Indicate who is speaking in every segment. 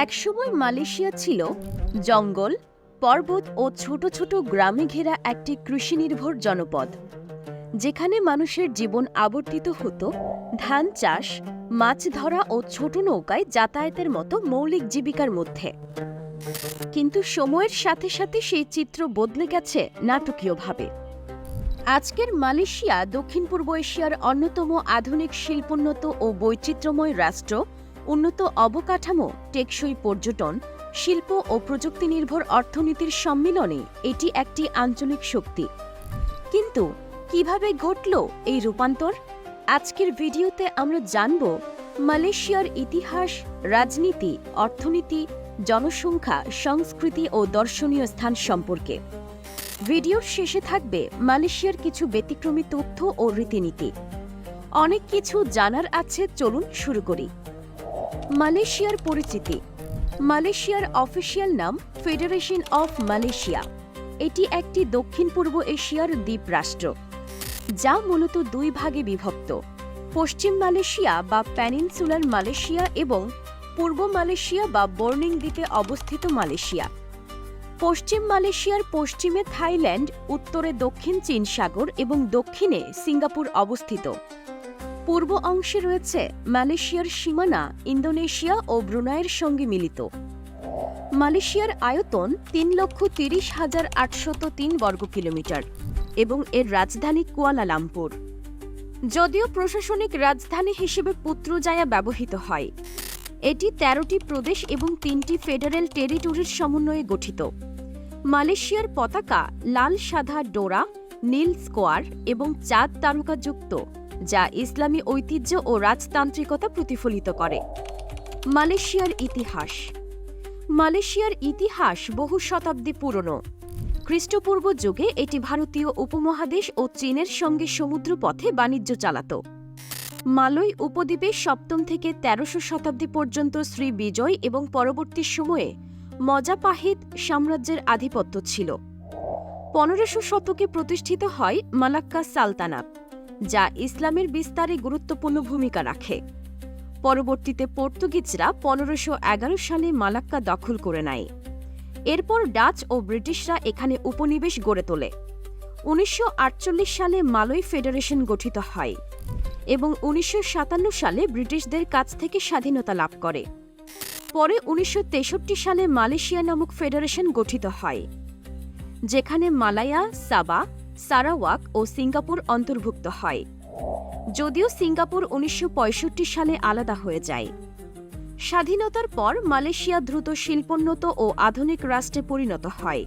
Speaker 1: একসময় মালয়েশিয়া ছিল জঙ্গল, পর্বত ও ছোট ছোট গ্রামে ঘেরা একটি কৃষিনির্ভর জনপদ। যেখানে মানুষের জীবন আবর্তিত হতো, ধান চাষ, মাছ ধরা ও ছোট নৌকায় যাতায়াতের মতো মৌলিক জীবিকার মধ্যে। কিন্তু সময়ের সাথে সাথে সেই চিত্র বদলে গেছে নাটকীয়ভাবে। আজকের মালয়েশিয়া দক্ষিণ পূর্ব এশিয়ার অন্যতম আধুনিক শিল্পোন্নত ও বৈচিত্র্যময় রাষ্ট্র উন্নত অবকাঠামো, টেকসই পর্যটন, শিল্প ও প্রযুক্তি নির্ভর অর্থনীতির সম্মিলনে এটি একটি আঞ্চলিক শক্তি। কিন্তু কীভাবে ঘটল এই রূপান্তর? আজকের ভিডিওতে আমরা জানব মালয়েশিয়ার ইতিহাস, রাজনীতি, অর্থনীতি, জনসংখ্যা, সংস্কৃতি ও দর্শনীয় স্থান সম্পর্কে। ভিডিওর শেষে থাকবে মালয়েশিয়ার কিছু ব্যতিক্রমী তথ্য ও রীতিনীতি। অনেক কিছু জানার আছে, চলুন শুরু করি। মালয়েশিয়ার পরিচিতি। মালয়েশিয়ার অফিসিয়াল নাম ফেডারেশন অফ মালয়েশিয়া। এটি একটি দক্ষিণ পূর্ব এশিয়ার দ্বীপ রাষ্ট্র যা মূলত দুই ভাগে বিভক্ত। পশ্চিম মালয়েশিয়া বা প্যানিনসুলার মালয়েশিয়া এবং পূর্ব মালয়েশিয়া বা বর্নিং দ্বীপে অবস্থিত মালয়েশিয়া। পশ্চিম মালয়েশিয়ার পশ্চিমে থাইল্যান্ড, উত্তরে দক্ষিণ চীন সাগর এবং দক্ষিণে সিঙ্গাপুর অবস্থিত। পূর্ব অংশে রয়েছে মালয়েশিয়ার সীমানা, ইন্দোনেশিয়া ও ব্রুনাইয়ের সঙ্গে মিলিত। মালয়েশিয়ার আয়তন তিন লক্ষ তিরিশ হাজার আটশত তিন বর্গ কিলোমিটার এবং এর রাজধানী কুয়ালালামপুর। যদিও প্রশাসনিক রাজধানী হিসেবে পুত্রজায়া ব্যবহৃত হয়, এটি তেরোটি প্রদেশ এবং তিনটি ফেডারেল টেরিটরির সমন্বয়ে গঠিত। মালয়েশিয়ার পতাকা লাল সাদা ডোরা, নীল স্কোয়ার এবং চাঁদ তারকাযুক্ত। যা ইসলামী ঐতিহ্য ও রাজতান্ত্রিকতা প্রতিফলিত করে। মালয়েশিয়ার ইতিহাস। মালয়েশিয়ার ইতিহাস বহু শতাব্দী পুরনো। খ্রিস্টপূর্ব যুগে এটি ভারতীয় উপমহাদেশ ও চীনের সঙ্গে সমুদ্র পথে বাণিজ্য চালাত। মালয় উপদ্বীপে সপ্তম থেকে তেরোশো শতাব্দী পর্যন্ত শ্রী বিজয় এবং পরবর্তী সময়ে মজাপাহিদ সাম্রাজ্যের আধিপত্য ছিল। পনেরোশো শতকে প্রতিষ্ঠিত হয় মালাক্কা সালতানাত। যা ইসলামের বিস্তারে গুরুত্বপূর্ণ ভূমিকা রাখে। পরবর্তীতে পর্তুগিজরা পনেরোশো এগারো সালে মালাক্কা দখল করে নেয়। এরপর ডাচ ও ব্রিটিশরা এখানে উপনিবেশ গড়ে তোলে। উনিশশো আটচল্লিশ সালে মালয় ফেডারেশন গঠিত হয় এবং উনিশশো সাতান্ন সালে ব্রিটিশদের কাছ থেকে স্বাধীনতা লাভ করে। পরে উনিশশো তেষট্টি সালে মালয়েশিয়া নামক ফেডারেশন গঠিত হয়, যেখানে মালায়া, সাবা সারাওয়াক ও সিঙ্গাপুর অন্তর্ভুক্ত হয়। যদিও সিঙ্গাপুর উনিশশো পঁয়ষট্টি সালে আলাদা হয়ে যায়। স্বাধীনতার পর মালয়েশিয়া দ্রুত শিল্পোন্নত ও আধুনিক রাষ্ট্রে পরিণত হয়।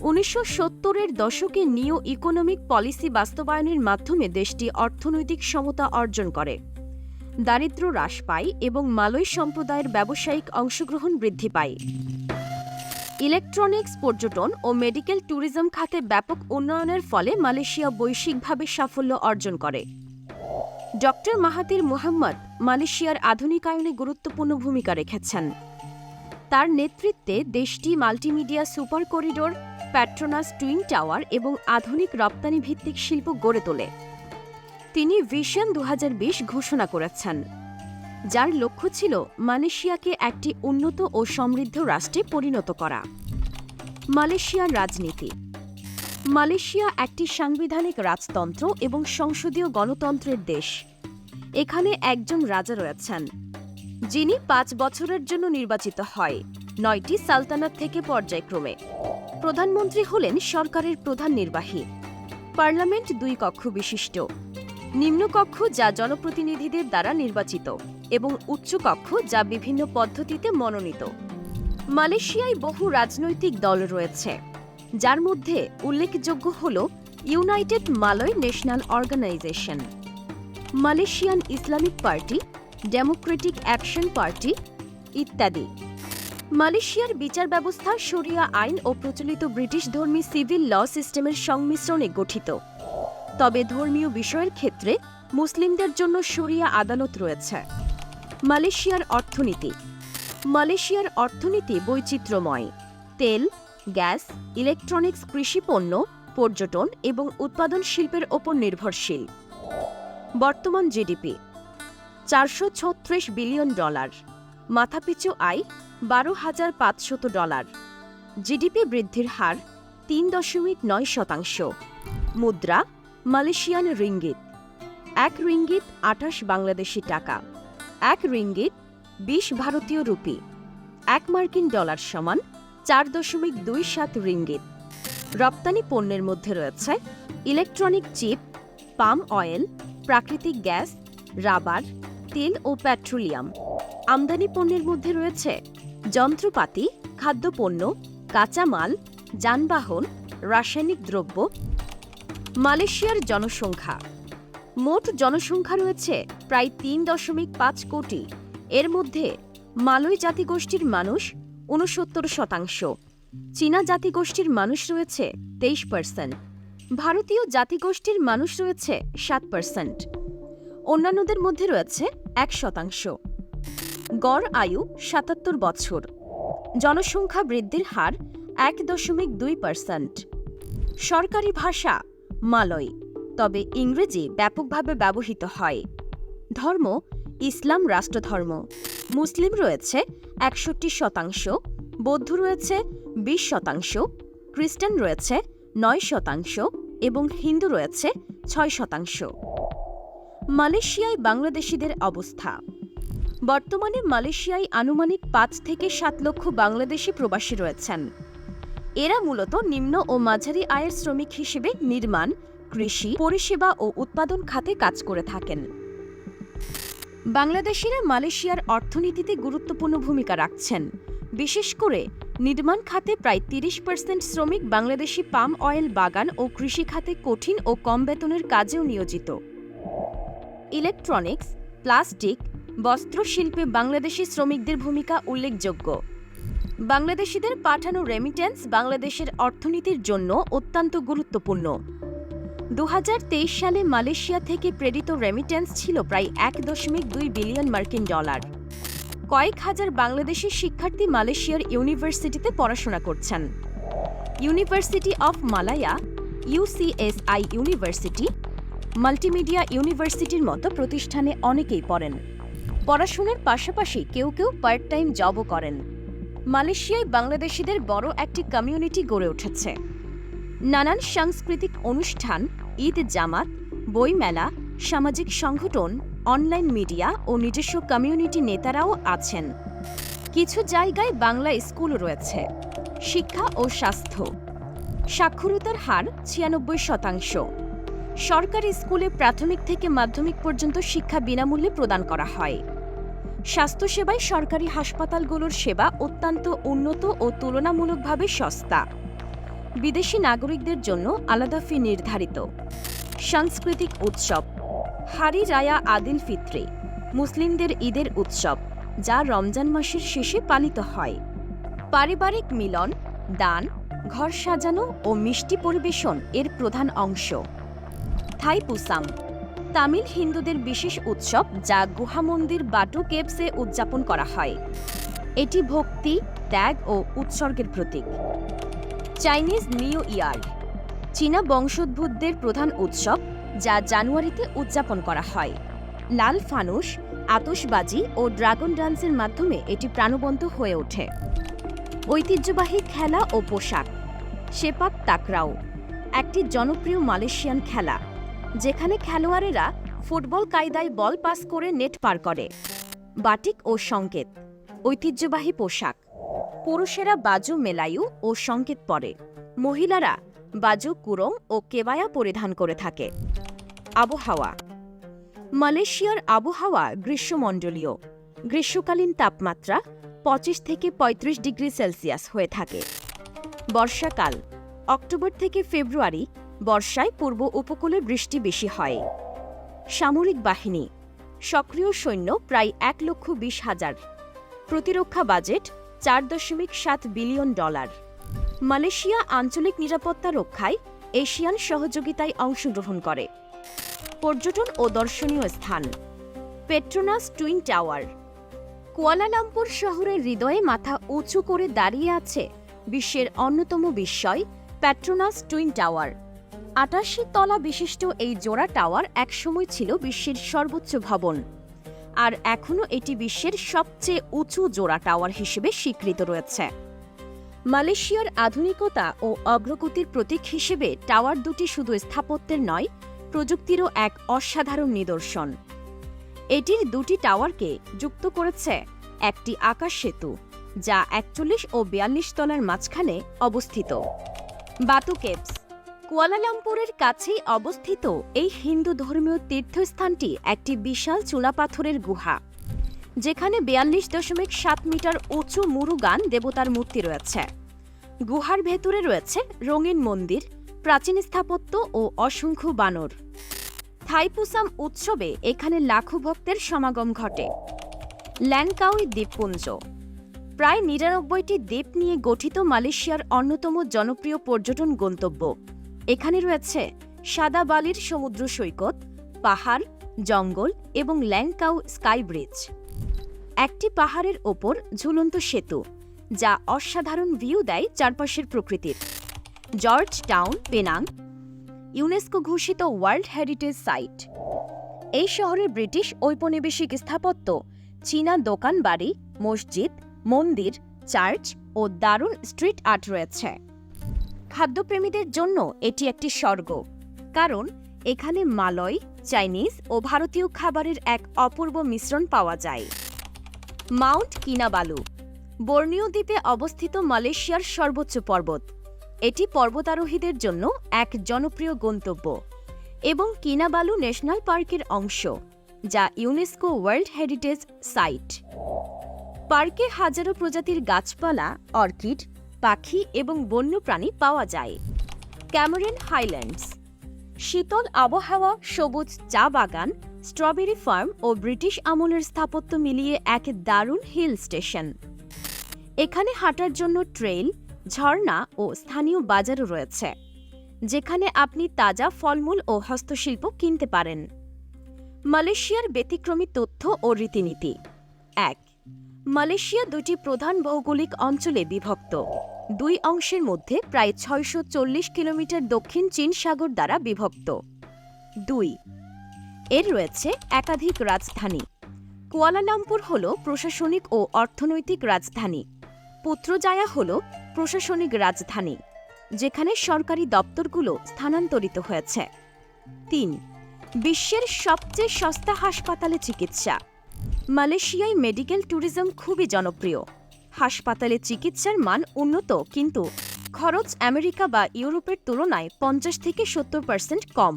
Speaker 1: উনিশশো সত্তরের দশকে নিও ইকোনমিক পলিসি বাস্তবায়নের মাধ্যমে দেশটি অর্থনৈতিক সমতা অর্জন করে। দারিদ্র্য হ্রাস পায় এবং মালয় সম্প্রদায়ের ব্যবসায়িক অংশগ্রহণ বৃদ্ধি পায়। ইলেকট্রনিক্স পর্যটন ও মেডিকেল ট্যুরিজম খাতে ব্যাপক উন্নয়নের ফলে মালয়েশিয়া বৈশ্বিকভাবে সাফল্য অর্জন করে। ডক্টর মাহাতির মুহাম্মদ মালয়েশিয়ার আধুনিকায়নে গুরুত্বপূর্ণ ভূমিকা রেখেছেন। তার নেতৃত্বে দেশটি multimedia super corridor, Petronas twin tower এবং আধুনিক রপ্তানি ভিত্তিক শিল্প গড়ে তোলে। তিনি ভিশন দু হাজার বিশ ঘোষণা করেছেন। যার লক্ষ্য ছিল মালয়েশিয়াকে একটি উন্নত ও সমৃদ্ধ রাষ্ট্রে পরিণত করা। মালয়েশিয়ার রাজনীতি। মালয়েশিয়া একটি সাংবিধানিক রাজতন্ত্র এবং সংসদীয় গণতন্ত্রের দেশ। এখানে একজন রাজা রয়েছেন, যিনি পাঁচ বছরের জন্য নির্বাচিত হয়, নয়টি সালতানাত থেকে পর্যায়ক্রমে। প্রধানমন্ত্রী হলেন সরকারের প্রধান নির্বাহী। পার্লামেন্ট দুই কক্ষ বিশিষ্ট। নিম্নকক্ষ যা জনপ্রতিনিধিদের দ্বারা নির্বাচিত। এবং উচ্চকক্ষ যা বিভিন্ন পদ্ধতিতে মনোনীত। মালয়েশিয়ায় বহু রাজনৈতিক দল রয়েছে, যার মধ্যে উল্লেখযোগ্য হল United Malay National Organization, Malaysian Islamic Party, Democratic Action Party ইত্যাদি। মালয়েশিয়ার বিচার ব্যবস্থা, শরিয়া আইন ও প্রচলিত ব্রিটিশ ধর্মী সিভিল ল সিস্টেমের সংমিশ্রণে গঠিত। তবে ধর্মীয় বিষয়ের ক্ষেত্রে মুসলিমদের জন্য শরিয়া আদালত রয়েছে। মালয়েশিয়ার অর্থনীতি। মালয়েশিয়ার অর্থনীতি বৈচিত্র্যময়। তেল, গ্যাস, ইলেকট্রনিক্স, কৃষিপণ্য, পর্যটন এবং উৎপাদন শিল্পের ওপর নির্ভরশীল। বর্তমান জিডিপি, চারশো ছত্রিশ বিলিয়ন ডলার। মাথাপিছু আয়, বারো হাজার পাঁচশত ডলার। জিডিপি বৃদ্ধির হার, তিন দশমিক নয় শতাংশ। মুদ্রা, মালয়েশিয়ান রিঙ্গিত। এক রিঙ্গিত আঠাশ বাংলাদেশি টাকা। এক রিঙ্গিত বিশ ভারতীয় রুপি, এক মার্কিন ডলার সমান চার দশমিক দুই সাত রিঙ্গিত। রপ্তানি পণ্যের মধ্যে রয়েছে ইলেকট্রনিক চিপ, পাম অয়েল, প্রাকৃতিক গ্যাস, রাবার, তেল ও পেট্রোলিয়াম। আমদানি পণ্যের মধ্যে রয়েছে যন্ত্রপাতি, খাদ্যপণ্য, কাঁচামাল, যানবাহন, রাসায়নিক দ্রব্য, মালয়েশিয়ার জনসংখ্যা। মোট জনসংখ্যা রয়েছে প্রায় তিন দশমিক পাঁচ কোটি। এর মধ্যে মালয় জাতিগোষ্ঠীর মানুষ ঊনসত্তর শতাংশ। চীনা জাতিগোষ্ঠীর মানুষ রয়েছে তেইশ পার্সেন্ট। ভারতীয় জাতিগোষ্ঠীর মানুষ রয়েছে সাত পার্সেন্ট। অন্যান্যদের মধ্যে রয়েছে এক শতাংশ। গড় আয়ু সাতাত্তর বছর। জনসংখ্যা বৃদ্ধির হার এক দশমিক দুই পার্সেন্ট। সরকারি ভাষা মালয়। তবে ইংরেজি ব্যাপকভাবে ব্যবহৃত হয়। ধর্ম, ইসলাম রাষ্ট্রধর্ম। মুসলিম রয়েছে একষট্টি শতাংশ, বৌদ্ধ রয়েছে বিশ শতাংশ, খ্রিস্টান রয়েছে নয় শতাংশ এবং হিন্দু রয়েছে ছয় শতাংশ। মালয়েশিয়ায় বাংলাদেশিদের অবস্থা। বর্তমানে মালয়েশিয়ায় আনুমানিক পাঁচ থেকে সাত লক্ষ বাংলাদেশি প্রবাসী রয়েছেন। এরা মূলত নিম্ন ও মাঝারি আয়ের শ্রমিক হিসেবে নির্মাণ কৃষি, পরিষেবা ও উৎপাদন খাতে কাজ করে থাকেন। বাংলাদেশিরা মালয়েশিয়ার অর্থনীতিতে গুরুত্বপূর্ণ ভূমিকা রাখছেন। বিশেষ করে নির্মাণ খাতে প্রায় তিরিশ পার্সেন্ট শ্রমিক বাংলাদেশি পাম অয়েল বাগান ও কৃষি খাতে কঠিন ও কম বেতনের কাজেও নিয়োজিত। ইলেকট্রনিক্স, প্লাস্টিক, বস্ত্রশিল্পে বাংলাদেশি শ্রমিকদের ভূমিকা উল্লেখযোগ্য। বাংলাদেশিদের পাঠানো রেমিটেন্স বাংলাদেশের অর্থনীতির জন্য অত্যন্ত গুরুত্বপূর্ণ। দু হাজার তেইশ সালে মালয়েশিয়া থেকে প্রেরিত রেমিটেন্স ছিল প্রায় এক দশমিক দুই বিলিয়ন মার্কিন ডলার কয়েক হাজার বাংলাদেশি শিক্ষার্থী মালয়েশিয়ার ইউনিভার্সিটিতে পড়াশোনা করছেন। University of Malaya UCSI university multimedia ইউনিভার্সিটির মতো প্রতিষ্ঠানে অনেকেই পড়েন। পড়াশোনার পাশাপাশি কেউ কেউ পার্ট টাইম জবও করেন। মালয়েশিয়ায় বাংলাদেশিদের বড় একটি কমিউনিটি গড়ে উঠেছে। নানান সাংস্কৃতিক অনুষ্ঠান ঈদ জামাত, বইমেলা, সামাজিক সংগঠন, অনলাইন মিডিয়া ও নিজস্ব কমিউনিটি নেতারাও আছেন। কিছু জায়গায় বাংলা স্কুল রয়েছে। শিক্ষা ও স্বাস্থ্য। সাক্ষরতার হার ছিয়ানব্বই শতাংশ। সরকারি স্কুলে প্রাথমিক থেকে মাধ্যমিক পর্যন্ত শিক্ষা বিনামূল্যে প্রদান করা হয়। স্বাস্থ্যসেবায় সরকারি হাসপাতালগুলোর সেবা অত্যন্ত উন্নত ও তুলনামূলকভাবে সস্তা। বিদেশি নাগরিকদের জন্য আলাদা ফি নির্ধারিত। সাংস্কৃতিক উৎসব। হারি রায়া আদিল ফিত্রে, মুসলিমদের ঈদের উৎসব, যা রমজান মাসের শেষে পালিত হয়। পারিবারিক মিলন, দান, ঘর সাজানো ও মিষ্টি পরিবেশন এর প্রধান অংশ। থাইপুসাম তামিল হিন্দুদের বিশেষ উৎসব যা গুহা মন্দির বাটু কেপসে উদযাপন করা হয়। এটি ভক্তি, ত্যাগ ও উৎসর্গের প্রতীক। চাইনিজ নিউ ইয়ার, চীনা বংশোদ্ভূতদের প্রধান উৎসব যা জানুয়ারিতে উদযাপন করা হয়। লাল ফানুস, আতশবাজি ও ড্রাগন ডান্সের মাধ্যমে এটি প্রাণবন্ত হয়ে ওঠে। ঐতিহ্যবাহী খেলা ও পোশাক সেপাক তাকরাও, একটি জনপ্রিয় মালয়েশিয়ান খেলা, যেখানে খেলোয়াড়েরা ফুটবল কায়দায় বল পাস করে নেট পার করে। বাটিক ও সংকেত, ঐতিহ্যবাহী পোশাক পুরুষেরা বাজু মেলায়ু ও সংকেত পরে মহিলারা বাজু, কুরং ও কেবায়া পরিধান করে থাকে। আবহাওয়া। মালয়েশিয়ার আবহাওয়া গ্রীষ্মমণ্ডলীয়। গ্রীষ্মকালীন তাপমাত্রা পঁচিশ থেকে ৩৫ ডিগ্রি সেলসিয়াস হয়ে থাকে। বর্ষাকাল। অক্টোবর থেকে ফেব্রুয়ারি বর্ষায় পূর্ব উপকূলে বৃষ্টি বেশি হয়। সামরিক বাহিনী। সক্রিয় সৈন্য প্রায় এক লক্ষ বিশ হাজার। প্রতিরক্ষা বাজেট চার দশমিক সাত বিলিয়ন ডলার। মালয়েশিয়া আঞ্চলিক নিরাপত্তা রক্ষায় এশিয়ান সহযোগিতায় অংশগ্রহণ করে। পর্যটন ও দর্শনীয় স্থান। Petronas twin tower. কুয়ালালামপুর শহরের হৃদয়ে মাথা উঁচু করে দাঁড়িয়ে আছে বিশ্বের অন্যতম বিস্ময় পেট্রোনাস টুইন টাওয়ার। আটাশি তলা বিশিষ্ট এই জোড়া টাওয়ার একসময় ছিল বিশ্বের সর্বোচ্চ ভবন। আর এখনও এটি বিশ্বের সবচেয়ে উঁচু জোড়া টাওয়ার হিসেবে স্বীকৃত রয়েছে। মালয়েশিয়ার আধুনিকতা ও অগ্রগতির প্রতীক হিসেবে টাওয়ার দুটি শুধু স্থাপত্যের নয়, প্রযুক্তিরও এক অসাধারণ নিদর্শন। এটির দুটি টাওয়ারকে যুক্ত করেছে একটি আকাশ সেতু, যা একচল্লিশ ও বিয়াল্লিশ তলার মাঝখানে অবস্থিত। বাতু কেভস কুয়ালালামপুরের কাছেই অবস্থিত এই হিন্দু ধর্মীয় তীর্থস্থানটি একটি বিশাল চুনাপাথরের গুহা। যেখানে বিয়াল্লিশ দশমিক সাত মিটার উঁচু মুরুগান দেবতার মূর্তি রয়েছে। গুহার ভেতরে রয়েছে রঙিন মন্দির, প্রাচীন স্থাপত্য ও অসংখ্য বানর। থাইপুসাম উৎসবে এখানে লাখো ভক্তের সমাগম ঘটে। ল্যানকাউই দ্বীপপুঞ্জ। প্রায় নিরানব্বইটি দ্বীপ নিয়ে গঠিত মালয়েশিয়ার অন্যতম জনপ্রিয় পর্যটন গন্তব্য। এখানে রয়েছে সাদা বালির সমুদ্র সৈকত, পাহাড়, জঙ্গল এবং ল্যাংকাউ স্কাই ব্রিজ। একটি পাহাড়ের ওপর ঝুলন্ত সেতু, যা অসাধারণ ভিউ দেয় চারপাশের প্রকৃতির। জর্জ টাউন, পেনাং, ইউনেস্কো ঘোষিত ওয়ার্ল্ড হেরিটেজ সাইট। এই শহরে ব্রিটিশ ঔপনিবেশিক স্থাপত্য, চীনা দোকান বাড়ি মসজিদ, মন্দির, চার্চ ও দারুণ স্ট্রিট আর্ট রয়েছে। খাদ্যপ্রেমীদের জন্য এটি একটি স্বর্গ, কারণ এখানে মালয়, চাইনিজ ও ভারতীয় খাবারের এক অপূর্ব মিশ্রণ পাওয়া যায়। মাউন্ট কিনাবালু, বর্ণীয় দ্বীপে অবস্থিত মালয়েশিয়ার সর্বোচ্চ পর্বত। এটি পর্বতারোহীদের জন্য এক জনপ্রিয় গন্তব্য এবং কিনাবালু ন্যাশনাল পার্কের অংশ, যা ইউনেস্কো ওয়ার্ল্ড হেরিটেজ সাইট। পার্কে হাজারো প্রজাতির গাছপালা, অর্কিড পাখি এবং বন্যপ্রাণী পাওয়া যায়। Cameron Highlands. শীতল আবহাওয়া, সবুজ চা বাগান, স্ট্রবেরি ফার্ম ও ব্রিটিশ আমলের স্থাপত্য মিলিয়ে এক দারুণ হিল স্টেশন। এখানে হাঁটার জন্য ট্রেইল, ঝর্ণা ও স্থানীয় বাজারও রয়েছে, যেখানে আপনি তাজা ফলমূল ও হস্তশিল্প কিনতে পারেন। মালয়েশিয়ার ব্যতিক্রমী তথ্য ও রীতিনীতি। এক মালয়েশিয়া দুটি প্রধান ভৌগোলিক অঞ্চলে বিভক্ত। দুই অংশের মধ্যে প্রায় ছয়শো চল্লিশ কিলোমিটার দক্ষিণ চীন সাগর দ্বারা বিভক্ত। দুই, এর রয়েছে একাধিক রাজধানী। কুয়ালালামপুর হল প্রশাসনিক ও অর্থনৈতিক রাজধানী। পুত্রজায়া হল প্রশাসনিক রাজধানী, যেখানে সরকারি দপ্তরগুলো স্থানান্তরিত হয়েছে। তিন, বিশ্বের সবচেয়ে সস্তা হাসপাতালে চিকিৎসা। মালয়েশিয়ায় মেডিকেল ট্যুরিজম খুবই জনপ্রিয়। হাসপাতালে চিকিৎসার মান উন্নত, কিন্তু খরচ আমেরিকা বা ইউরোপের তুলনায় পঞ্চাশ থেকে সত্তর পার্সেন্ট কম।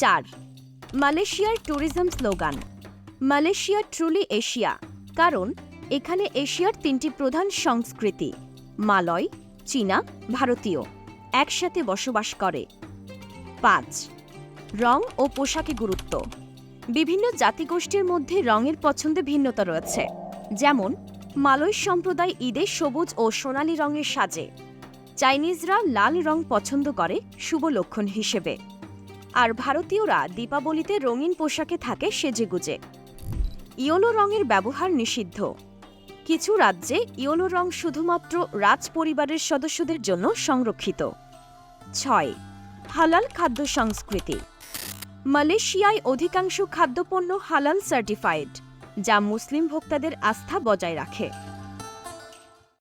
Speaker 1: চার, মালয়েশিয়ার tourism slogan, Malaysia truly Asia কারণ এখানে এশিয়ার তিনটি প্রধান সংস্কৃতি, মালয়, চীনা, ভারতীয়, একসাথে বসবাস করে। পাঁচ, রং ও পোশাকে গুরুত্ব। বিভিন্ন জাতিগোষ্ঠীর মধ্যে রঙের পছন্দে ভিন্নতা রয়েছে। যেমন, মালয় সম্প্রদায় ঈদে সবুজ ও সোনালী রঙের সাজে। চাইনিজরা লাল রং পছন্দ করে শুভ লক্ষণ হিসেবে। আর ভারতীয়রা দীপাবলিতে রঙিন পোশাকে থাকে সেজেগুজে। ইয়োলো রঙের ব্যবহার নিষিদ্ধ। কিছু রাজ্যে ইয়োলো রং শুধুমাত্র রাজ পরিবারের সদস্যদের জন্য সংরক্ষিত। ছয়, হালাল খাদ্য সংস্কৃতি। মালয়েশিয়ায় অধিকাংশ খাদ্যপণ্য হালাল সার্টিফাইড যা মুসলিম ভোক্তাদের আস্থা বজায় রাখে।